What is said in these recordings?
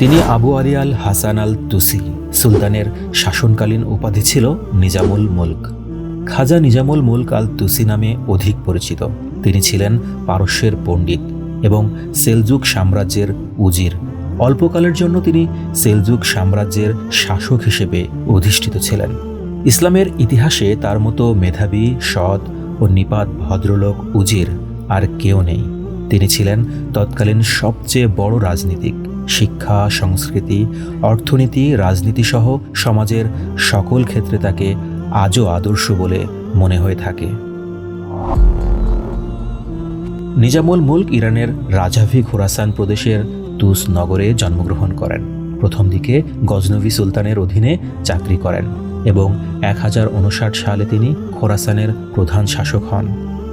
তিনি Abu Al Hasan al Tusi সুলতানের শাসনকালীন উপাধি ছিল নিজামুল মুলক। খাজা নিজামুল মুলক আল তুসি নামে অধিক পরিচিত। তিনি ছিলেন পারস্যের পণ্ডিত এবং সেলজুক সাম্রাজ্যের উজির। অল্পকালের জন্য তিনি সেলজুক সাম্রাজ্যের শাসক হিসেবে অধিষ্ঠিত ছিলেন। ইসলামের ইতিহাসে তার মতো মেধাবী, সৎ ও নিপাত ভদ্রলোক উজির আর কেউ নেই। তিনি ছিলেন তৎকালীন সবচেয়ে বড় রাজনীতিক। শিক্ষা, সংস্কৃতি, অর্থনীতি, রাজনীতি সহ সমাজের সকল ক্ষেত্রে তাকে আজও আদর্শ বলে মনে হয়ে থাকে। নিজামুল মুলক ইরানের রাজাভি খোরাসান প্রদেশের তুস নগরে জন্মগ্রহণ করেন। প্রথম দিকে গজনবী সুলতানের অধীনে চাকরি করেন এবং এক হাজার উনষাট সালে তিনি খোরাসানের প্রধান শাসক হন।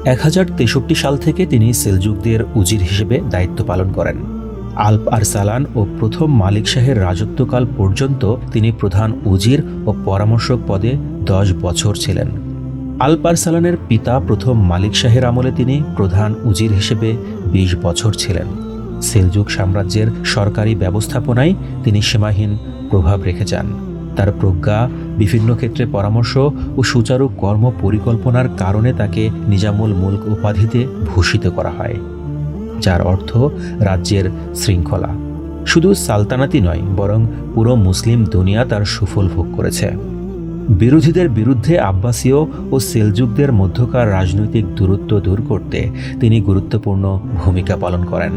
এক হাজার তেষট্টি সাল থেকে তিনি সেলজুকদের উজির হিসেবে দায়িত্ব পালন করেন। আলপ আরসালান ও প্রথম মালিক শাহের রাজত্বকাল পর্যন্ত তিনি প্রধান উজির ও পরামর্শক পদে দশ বছর ছিলেন। আলপ আরসালানের পিতা প্রথম মালিক শাহের আমলে তিনি প্রধান উজির হিসেবে বিশ বছর ছিলেন। সেলজুক সাম্রাজ্যের সরকারি ব্যবস্থাপনায় তিনি সীমাহীন প্রভাব রেখে যান। তার প্রজ্ঞা, বিভিন্ন ক্ষেত্রে পরামর্শ ও সুচারু কর্ম পরিকল্পনার কারণে তাকে নিজামুল মুলক উপাধিতে ভূষিত করা হয়। যার অর্থ রাজ্যের শৃঙ্খলা। শুধু সালতানাতি নয়, বরং পুরো মুসলিম দুনিয়া তার সুফল ভোগ করেছে। বিরোধীদের বিরুদ্ধে আব্বাসীয় ও সেলজুকদের মধ্যকার রাজনৈতিক দূরত্ব দূর করতে তিনি গুরুত্বপূর্ণ ভূমিকা পালন করেন।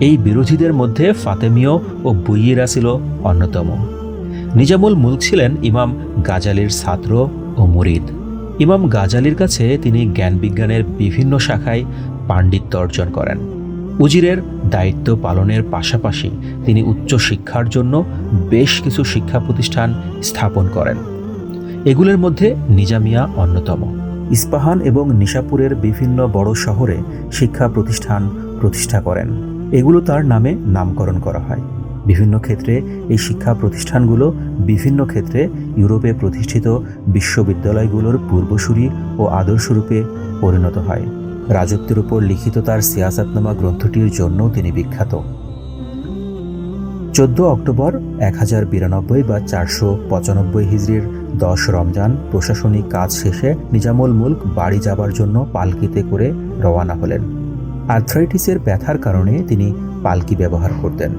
এই বিরোধীদের মধ্যে ফাতেমীয় ও বুইয়েরা ছিল অন্যতম। নিজামুল মুলক ছিলেন ইমাম গাজালির ছাত্র ও মুরিদ। ইমাম গাজালির কাছে তিনি জ্ঞান বিজ্ঞানের বিভিন্ন শাখায় পাণ্ডিত্য অর্জন করেন। উজিরের দায়িত্ব পালনের পাশাপাশি তিনি উচ্চ শিক্ষার জন্য বেশ কিছু শিক্ষা প্রতিষ্ঠান স্থাপন করেন। এগুলোর মধ্যে নিজামিয়া অন্যতম। ইস্পাহান এবং নিশাপুরের বিভিন্ন বড় শহরে শিক্ষা প্রতিষ্ঠান প্রতিষ্ঠা করেন। এগুলো তার নামে নামকরণ করা হয়। বিভিন্ন ক্ষেত্রে এই শিক্ষা প্রতিষ্ঠানগুলো বিভিন্ন ক্ষেত্রে ইউরোপে প্রতিষ্ঠিত বিশ্ববিদ্যালয়গুলোর পূর্বসূরি ও আদর্শরূপে পরিণত হয়। রাজত্বের উপর লিখিত তার সিয়াসাতনামা গ্রন্থটির জন্য তিনি বিখ্যাত। চোদ্দ অক্টোবর এক হাজার বিরানব্বই বা চারশো পঁচানব্বই হিজড়ির দশ রমজান প্রশাসনিক কাজ শেষে নিজামুল মুলক বাড়ি যাবার জন্য পালকিতে করে রওয়ানা হলেন। আর্থ্রাইটিসের ব্যথার কারণে তিনি পালকি ব্যবহার করতেন।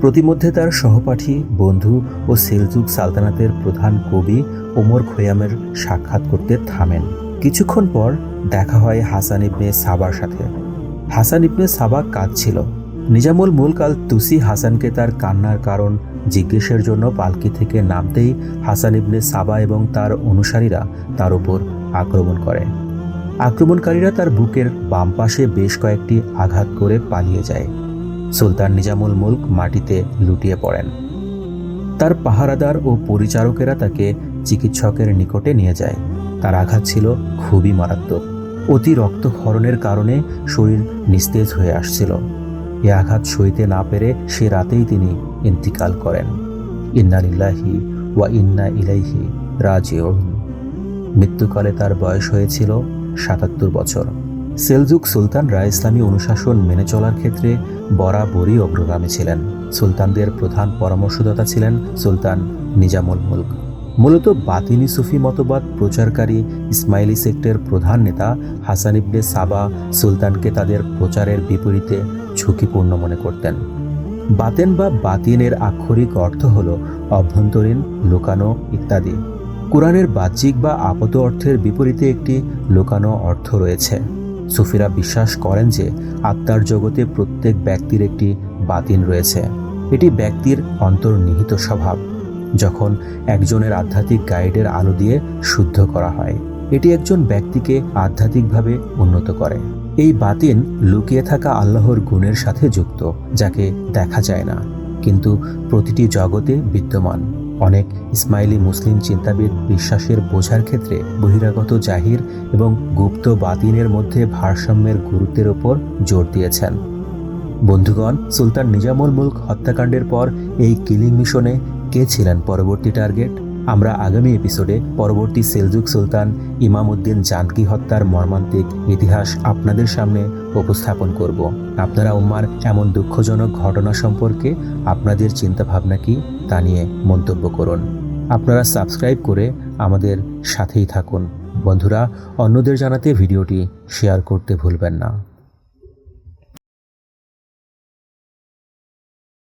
প্রতিমধ্যে তার সহপাঠী, বন্ধু ও সেলজুক সালতানাতের প্রধান কবি ওমর খৈয়ামের সাক্ষাৎ করতে থামেন। কিছুক্ষণ পর দেখা হয় হাসান ইবনে সাবার সাথে। হাসান ইবনে সাবা কাঁদছিল। নিজামুল মুলক আল তুসি হাসানকে তার কান্নার কারণ জিজ্ঞেসের জন্য পালকি থেকে নামতেই হাসান ইবনে সাবা এবং তার অনুসারীরা তার উপর আক্রমণ করে। আক্রমণকারীরা তার বুকের বাম পাশে বেশ কয়েকটি আঘাত করে পালিয়ে যায়। সুলতান নিজামুল মুলক মাটিতে লুটিয়ে পড়েন। তার পাহারাদার ও পরিচারকেরা তাকে চিকিৎসকের নিকটে নিয়ে যায়। তার আঘাত ছিল খুবই মারাত্মক। অতি রক্তক্ষরণের কারণে শরীর নিস্তেজ হয়ে আসছিল। এ আঘাত সইতে না পেরে সে রাতেই তিনি ইন্তিকাল করেন। ইন্নালিল্লাহি ওয়া ইন্না ইলাইহি রাজিউন। মৃত্যুকালে তার বয়স হয়েছিল সাতাত্তর বছর। সেলজুক সুলতানরা ইসলামী অনুশাসন মেনে চলার ক্ষেত্রে বরাবরই অগ্রগামী ছিলেন। সুলতানদের প্রধান পরামর্শদাতা ছিলেন সুলতান নিজামুল মুলক। মূলত বাতিনি সুফি মতবাদ প্রচারকারী ইসমাইলি সেক্টের প্রধান নেতা হাসান ইবনে সাবা সুলতানকে তাদের প্রচারের বিপরীতে ঝুঁকিপূর্ণ মনে করতেন। বাতেন বা বাতিনের আক্ষরিক অর্থ হল অভ্যন্তরীণ, লুকানো ইত্যাদি। কোরআনের বাহ্যিক বা আপাত অর্থের বিপরীতে একটি লুকানো অর্থ রয়েছে। সুফিরা বিশ্বাস করেন যে আত্মার জগতে প্রত্যেক ব্যক্তির একটি বাতিন রয়েছে। এটি ব্যক্তির অন্তর্নিহিত স্বভাব। যখন একজনের আধ্যাত্মিক গাইডের আলো দিয়ে শুদ্ধ করা হয়, এটি একজন ব্যক্তিকে আধ্যাত্মিকভাবে উন্নত করে। এই বাতিন লুকিয়ে থাকা আল্লাহর গুণের সাথে যুক্ত, যাকে দেখা যায় না। কিন্তু প্রতিটি জগতে বিদ্যমান। অনেক ইসমাইলি মুসলিম চিন্তাবিদ বিশ্বাসের বোঝার ক্ষেত্রে বহিরাগত জাহির এবং গুপ্ত বাতিনের মধ্যে ভারসাম্যের গুরুত্বের ওপর জোর দিয়েছেন। বন্ধুগণ, সুলতান নিজামুল মুলক হত্যাকাণ্ডের পর এই কিলিং মিশনে কে ছিলেন পরবর্তী টার্গেট? আমরা আগামী এপিসোডে পরবর্তী সেলজুক সুলতান ইমাম উদ্দিন জানকি হত্যার মর্মান্তিক ইতিহাস আপনাদের সামনে উপস্থাপন করব। আপনারা, উম্মার, এমন দুঃখজনক ঘটনা সম্পর্কে আপনাদের চিন্তাভাবনা কি তা নিয়ে মন্তব্য করুন। আপনারা সাবস্ক্রাইব করে আমাদের সাথেই থাকুন। বন্ধুরা, অন্যদের জানাতে ভিডিওটি শেয়ার করতে ভুলবেন না।